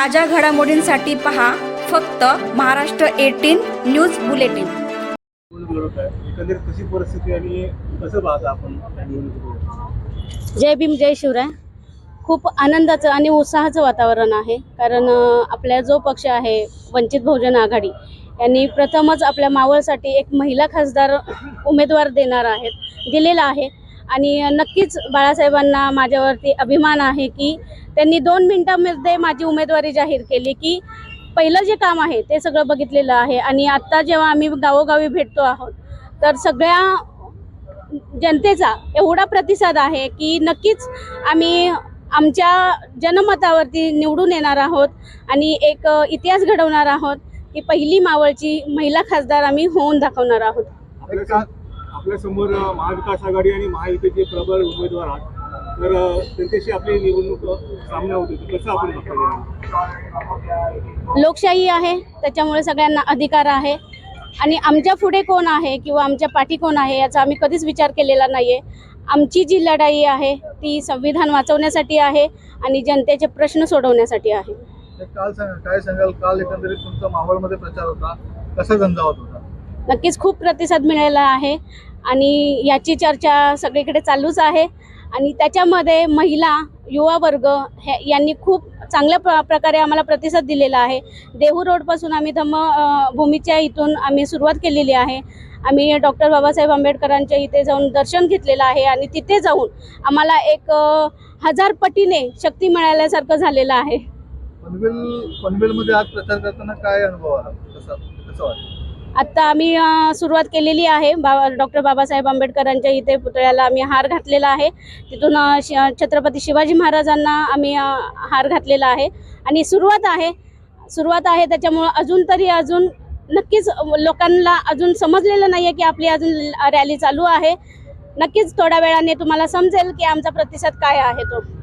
ताज्या घडामोडींसाठी पहा फक्त महाराष्ट्र एटीन न्यूज बुलेटिन. कशी परिस्थिती आणि कसं आपण जय भीम जय शिवराय. खूप आनंदाचं आणि उत्साहाचं वातावरण आहे कारण अ, आपला जो पक्ष आहे वंचित बहुजन आघाडी यांनी प्रथमच आपल्या मावळसाठी एक महिला खासदार उमेदवार देणार आहेत दिलेला आहे. आणि नक्कीच बाळासाहेबांना माझ्यावरती अभिमान आहे की त्यांनी दोन मिनिटांमध्ये माझी उमेदवारी जाहीर केली की पहिलं जे काम आहे ते सगळं बघितलेलं आहे. आणि आत्ता जेव्हा आम्ही गावोगावी भेटतो आहोत तर सगळ्या जनतेचा एवढा प्रतिसाद आहे की नक्कीच आम्ही आमच्या जनमतावरती निवडून येणार आहोत आणि एक इतिहास घडवणार आहोत की पहिली मावळची महिला खासदार आम्ही होऊन दाखवणार आहोत. आपल्या आपल्यासमोर महाविकास आघाडी आणि महायुतीचे प्रबळ उमेदवार आहात. तर त्यांच्याशी आपली निवडणूक सामना होते कसं आपण लोकशाही आहे त्याच्यामुळे सगळ्यांना अधिकार आहे. आणि आमच्या पुढे कोण आहे किंवा आमच्या पाठी कोण आहे याचा आम्ही कधीच विचार केलेला नाही आहे आमची जी लढाई आहे ती संविधान वाचवण्यासाठी आहे आणि जनतेचे प्रश्न सोडवण्यासाठी आहे. काल सांग काय सांगाल? काल एकंदरीत तुमचा मावळमध्ये प्रचार होता. कसा झंझावत होता? नक्कीच खूप प्रतिसाद मिळाला आहे. आणि याची चर्चा सगळीकडे चालूच आहे. आणि त्याच्यामध्ये महिला युवा वर्ग हे यांनी खूप चांगल्या प्र प्रकारे आम्हाला प्रतिसाद दिलेला आहे. देहू रोडपासून आम्ही धम्म भूमीच्या इथून आम्ही सुरुवात केलेली आहे. आम्ही डॉक्टर बाबासाहेब आंबेडकरांच्या इथे जाऊन दर्शन घेतलेलं आहे आणि तिथे जाऊन आम्हाला एक हजार पटीने शक्ती मिळाल्यासारखं झालेलं आहे. पनवेल पनवेलमध्ये आज प्रचार करताना काय अनुभव आला कसा कसं वाटतं आत्ता आम्ही सुरुवात केलेली आहे. बाबा डॉक्टर बाबासाहेब आंबेडकरांच्या इथे पुतळ्याला आम्ही हार घातलेला आहे. तिथून शि- छत्रपती शिवाजी महाराजांना आम्ही हार घातलेला आहे. आणि सुरुवात आहे सुरुवात आहे त्याच्यामुळं अजून तरी अजून नक्कीच लोकांना अजून समजलेलं नाही आहे की आपली अजून रॅली चालू आहे. नक्कीच थोड्या वेळाने तुम्हाला समजेल की आमचा प्रतिसाद काय आहे तो.